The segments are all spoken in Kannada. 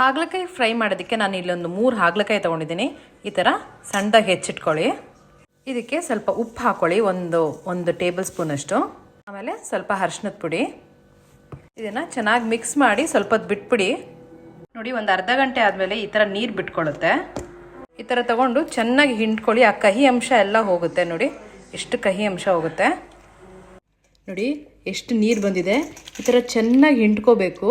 ಹಾಗಲಕಾಯಿ ಫ್ರೈ ಮಾಡೋದಕ್ಕೆ ನಾನು ಇಲ್ಲೊಂದು ಮೂರು ಹಾಗಲಕಾಯಿ ತೊಗೊಂಡಿದ್ದೀನಿ. ಈ ಥರ ಸಣ್ಣದಾಗಿ ಹೆಚ್ಚಿಟ್ಕೊಳ್ಳಿ. ಇದಕ್ಕೆ ಸ್ವಲ್ಪ ಉಪ್ಪು ಹಾಕೊಳ್ಳಿ, ಒಂದು ಒಂದು ಟೇಬಲ್ ಸ್ಪೂನಷ್ಟು ಆಮೇಲೆ ಸ್ವಲ್ಪ ಅರ್ಶಿನದ ಪುಡಿ. ಇದನ್ನು ಚೆನ್ನಾಗಿ ಮಿಕ್ಸ್ ಮಾಡಿ ಸ್ವಲ್ಪ ಬಿಟ್ಬಿಡಿ. ನೋಡಿ, ಒಂದು ಅರ್ಧ ಗಂಟೆ ಆದಮೇಲೆ ಈ ಥರ ನೀರು ಬಿಟ್ಕೊಳ್ಳುತ್ತೆ. ಈ ಥರ ತಗೊಂಡು ಚೆನ್ನಾಗಿ ಹಿಂಡ್ಕೊಳ್ಳಿ. ಆ ಕಹಿ ಅಂಶ ಎಲ್ಲ ಹೋಗುತ್ತೆ ನೋಡಿ. ಎಷ್ಟು ಕಹಿ ಅಂಶ ಹೋಗುತ್ತೆ. ನೋಡಿ, ಎಷ್ಟು ನೀರು ಬಂದಿದೆ. ಈ ಥರ ಚೆನ್ನಾಗಿ ಹಿಂಡ್ಕೋಬೇಕು.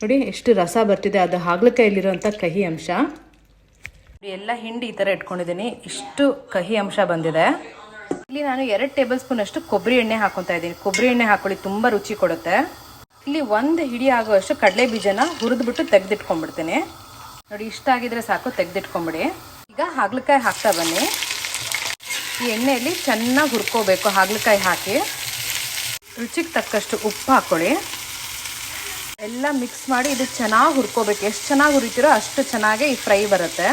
ನೋಡಿ, ಎಷ್ಟು ರಸ ಬರ್ತಿದೆ. ಅದು ಹಾಗಲಕಾಯಲ್ಲಿರುವಂಥ ಕಹಿ ಅಂಶ. ಎಲ್ಲ ಹಿಂಡಿ ಈ ಥರ ಇಟ್ಕೊಂಡಿದ್ದೀನಿ. ಇಷ್ಟು ಕಹಿ ಅಂಶ ಬಂದಿದೆ. ಇಲ್ಲಿ ನಾನು ಎರಡು ಟೇಬಲ್ ಸ್ಪೂನ್ ಅಷ್ಟು ಕೊಬ್ಬರಿ ಎಣ್ಣೆ ಹಾಕೊತಾ ಇದ್ದೀನಿ. ಕೊಬ್ಬರಿ ಎಣ್ಣೆ ಹಾಕೊಳ್ಳಿ, ತುಂಬ ರುಚಿ ಕೊಡುತ್ತೆ. ಇಲ್ಲಿ ಒಂದು ಹಿಡಿ ಆಗುವಷ್ಟು ಕಡಲೆ ಬೀಜನ ಹುರಿದ್ಬಿಟ್ಟು ತೆಗೆದಿಟ್ಕೊಂಡ್ಬಿಡ್ತೀನಿ. ನೋಡಿ, ಇಷ್ಟ ಆಗಿದ್ರೆ ಸಾಕು, ತೆಗೆದಿಟ್ಕೊಂಬಿಡಿ. ಈಗ ಹಾಗಲಕಾಯಿ ಹಾಕ್ತಾ ಬನ್ನಿ. ಈ ಎಣ್ಣೆಯಲ್ಲಿ ಚೆನ್ನಾಗಿ ಹುರ್ಕೋಬೇಕು, ಹಾಗಲಕಾಯಿ ಹಾಕಿ. ರುಚಿಗೆ ತಕ್ಕಷ್ಟು ಉಪ್ಪು ಹಾಕ್ಕೊಳ್ಳಿ ಎಲ್ಲ ಮಿಕ್ಸ್ ಮಾಡಿ ಇದು ಚೆನ್ನಾಗಿ ಹುರ್ಕೋಬೇಕು. ಎಷ್ಟು ಚೆನ್ನಾಗಿ ಹುರಿತೀರೋ ಅಷ್ಟು ಚೆನ್ನಾಗಿ ಈ ಫ್ರೈ ಬರುತ್ತೆ.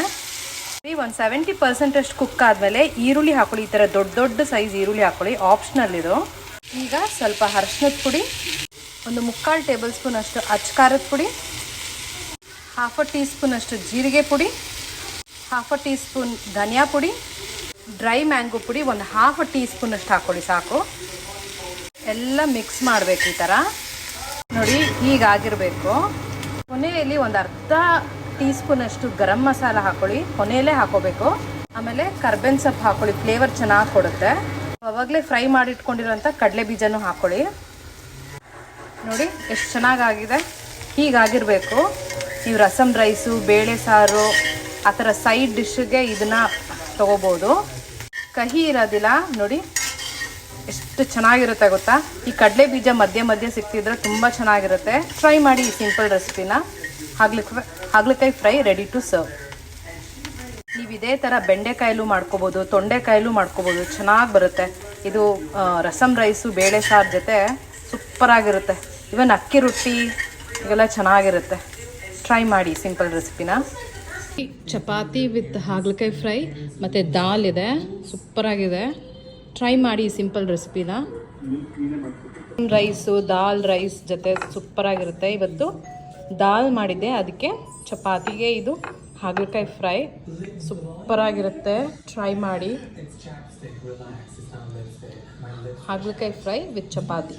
ಈ ಒಂದು ಸೆವೆಂಟಿ ಪರ್ಸೆಂಟಷ್ಟು ಕುಕ್ ಆದಮೇಲೆ ಈರುಳ್ಳಿ ಹಾಕೊಳ್ಳಿ, ಈ ಥರ ದೊಡ್ಡ ದೊಡ್ಡ ಸೈಜ್ ಈರುಳ್ಳಿ ಹಾಕೊಳ್ಳಿ ಆಪ್ಷನಲ್ ಇದು. ಈಗ ಸ್ವಲ್ಪ ಅರ್ಶಿನದ ಪುಡಿ, ಒಂದು ಮುಕ್ಕಾಲು ಟೇಬಲ್ ಸ್ಪೂನ್ ಅಷ್ಟು ಅಚ್ಕಾರದ ಪುಡಿ ಹಾಫ್ ಅ ಟೀ ಸ್ಪೂನ್ ಅಷ್ಟು ಜೀರಿಗೆ ಪುಡಿ ಹಾಫ್ ಅ ಟೀ ಸ್ಪೂನ್ ಧನಿಯಾ ಪುಡಿ ಡ್ರೈ ಮ್ಯಾಂಗೋ ಪುಡಿ, ಒಂದು ಹಾಫ್ ಅ ಟೀ ಸ್ಪೂನ್ ಅಷ್ಟು ಹಾಕೊಳ್ಳಿ ಸಾಕು. ಎಲ್ಲ ಮಿಕ್ಸ್ ಮಾಡಬೇಕು ಈ ಥರ ನೋಡಿ. ಹೀಗಾಗಿರಬೇಕು. ಕೊನೆಯಲ್ಲಿ ಒಂದು ಅರ್ಧ ಟೀ ಸ್ಪೂನ್ ಅಷ್ಟು ಗರಂ ಮಸಾಲ ಹಾಕೊಳ್ಳಿ. ಕೊನೆಯಲ್ಲೇ ಹಾಕೋಬೇಕು. ಆಮೇಲೆ ಕರ್ಬೇನ್ ಸೊಪ್ಪು ಹಾಕೊಳ್ಳಿ. ಫ್ಲೇವರ್ ಚೆನ್ನಾಗಿ ಕೊಡುತ್ತೆ. ಅವಾಗಲೇ ಫ್ರೈ ಮಾಡಿ ಇಟ್ಕೊಂಡಿರೋಂಥ ಕಡಲೆ ಬೀಜನೂ ಹಾಕೊಳ್ಳಿ. ನೋಡಿ, ಎಷ್ಟು ಚೆನ್ನಾಗಾಗಿದೆ. ಹೀಗಾಗಿರಬೇಕು. ನೀವು ರಸಮ್ ರೈಸು, ಬೇಳೆ ಸಾರು, ಆ ಥರ ಸೈಡ್ ಡಿಶ್ಗೆ ಇದನ್ನು ತೊಗೋಬೋದು. ಕಹಿ ಇರೋದಿಲ್ಲ. ನೋಡಿ ಎಷ್ಟು ಚೆನ್ನಾಗಿರುತ್ತೆ ಗೊತ್ತಾ? ಈ ಕಡಲೆ ಬೀಜ ಮಧ್ಯೆ ಮಧ್ಯೆ ಸಿಕ್ತಿದ್ರೆ ತುಂಬ ಚೆನ್ನಾಗಿರುತ್ತೆ. ಟ್ರೈ ಮಾಡಿ ಈ ಸಿಂಪಲ್ ರೆಸಿಪಿನ ಹಾಗ್ಲಿಕ್ಕೆ ಹಾಗಲಕಾಯಿ ಫ್ರೈ ರೆಡಿ ಟು ಸರ್ವ್ ನೀವು ಇದೇ ಥರ ಬೆಂಡೆಕಾಯಲ್ಲೂ ಮಾಡ್ಕೋಬೋದು ತೊಂಡೆಕಾಯಲ್ಲೂ ಮಾಡ್ಕೋಬೋದು, ಚೆನ್ನಾಗಿ ಬರುತ್ತೆ. ಇದು ರಸಮ್ ರೈಸು ಬೇಳೆ ಸಾರು ಜೊತೆ ಸೂಪರಾಗಿರುತ್ತೆ ಇವನ್ ಅಕ್ಕಿ ರೊಟ್ಟಿ, ಇವೆಲ್ಲ ಚೆನ್ನಾಗಿರುತ್ತೆ. ಟ್ರೈ ಮಾಡಿ ಸಿಂಪಲ್ ರೆಸಿಪಿನ ಚಪಾತಿ ವಿತ್ ಹಾಗಲಕಾಯಿ ಫ್ರೈ ಮತ್ತು ದಾಲ್ ಇದೆ. ಸೂಪರಾಗಿದೆ ಟ್ರೈ ಮಾಡಿ ಸಿಂಪಲ್ ರೆಸಿಪಿನ ರೈಸು ದಾಲ್ ರೈಸ್ ಜೊತೆ ಸೂಪರಾಗಿರುತ್ತೆ ಇವತ್ತು ದಾಲ್ ಮಾಡಿದ್ದೆ. ಅದಕ್ಕೆ ಚಪಾತಿಗೆ ಇದು ಹಾಗಲಕಾಯಿ ಫ್ರೈ ಸೂಪರಾಗಿರುತ್ತೆ ಟ್ರೈ ಮಾಡಿ. ಹಾಗಲಕಾಯಿ ಫ್ರೈ ವಿತ್ ಚಪಾತಿ.